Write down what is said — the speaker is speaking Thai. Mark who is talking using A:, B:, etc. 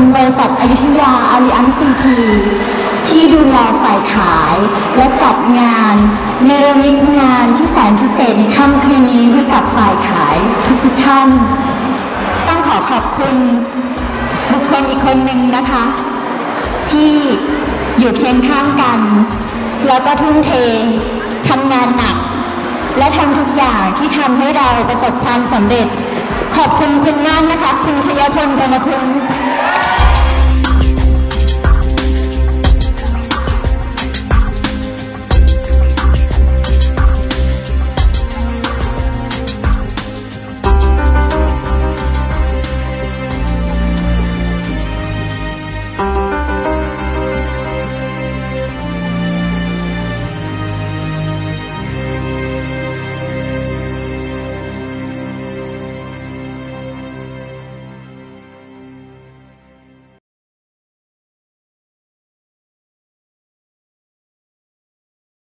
A: คุณบ
B: ริษัทอยุธยาอาริอันซีพีที่ดูแลฝ่ายขาย และจัดงานเนรมิตงานที่แสนพิเศษในค่ำคืนนี้ให้กับฝ่ายขายทุกท่าน ต้องขอขอบคุณบุคคลอีกคนหนึ่งนะคะ ที่อยู่เคียงข้างกัน แล้วก็ทุ่มเททำงานหนัก และทำทุกอย่างที่ทำให้เราประสบความสำเร็จ ขอบคุณคุณมากนะคะ คุณชยพลกนคุณ